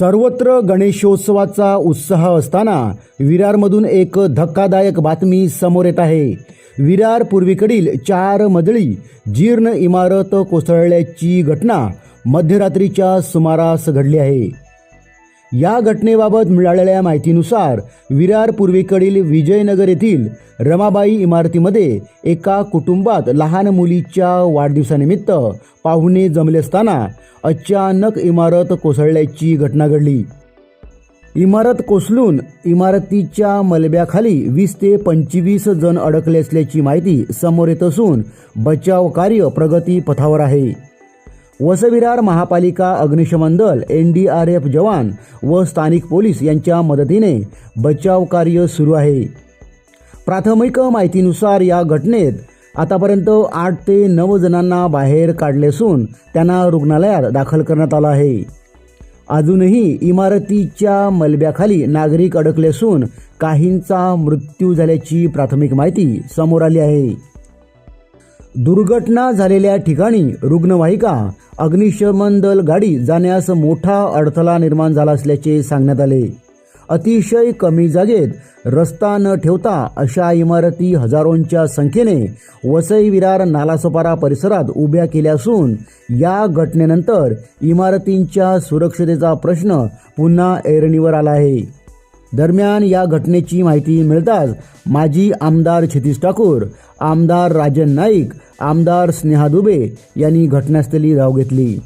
सर्वत्र गणेशोत्सवाचा उत्साह असताना विरारमधून एक धक्कादायक बातमी समोर येत आहे. विरार पूर्वीकडील चार मजळी जीर्ण इमारत कोसळल्याची घटना मध्यरात्रीच्या सुमारास घडली आहे. या घटनेबाबत मिळालेल्या माहितीनुसार विरार पूर्वेकडील विजयनगर येथील रमाबाई इमारतीमध्ये एका कुटुंबात लहान मुलीच्या वाढदिवसानिमित्त पाहुणे जमले असताना अचानक इमारत कोसळल्याची घटना घडली. इमारत कोसलून इमारतीच्या मलब्याखाली वीस ते पंचवीस जण अडकले असल्याची माहिती समोर येत असून बचाव कार्य प्रगती पथावर आहे. वसविरार महापालिका अग्निशमन दल एन डी आर एफ जवान व स्थानिक पोलीस यांच्या मदतीने बचाव कार्य सुरू आहे. प्राथमिक माहितीनुसार या घटनेत आतापर्यंत आठ ते नऊ जणांना बाहेर काढले असून त्यांना रुग्णालयात दाखल करण्यात आलं आहे. अजूनही इमारतीच्या मलब्याखाली नागरिक अडकले असून काहींचा मृत्यू झाल्याची प्राथमिक माहिती समोर आली आहे. दुर्घटना झालेल्या ठिकाणी रुग्णवाहिका अग्निशमन दल गाडी जाण्यास मोठा अडथळा निर्माण झाला असल्याचे सांगण्यात आले. अतिशय कमी जागेत रस्ता न ठेवता अशा इमारती हजारोंच्या संख्येने वसई विरार नालासोपारा परिसरात उभ्या केल्या असून या घटनेनंतर इमारतींच्या सुरक्षतेचा प्रश्न पुन्हा ऐरणीवर आला आहे. दरम्यान या घटनेची माहिती मिळताच माजी आमदार क्षितिश ठाकूर आमदार राजन नाईक आमदार स्नेहा दुबे यांनी घटनास्थळी धाव घेतली.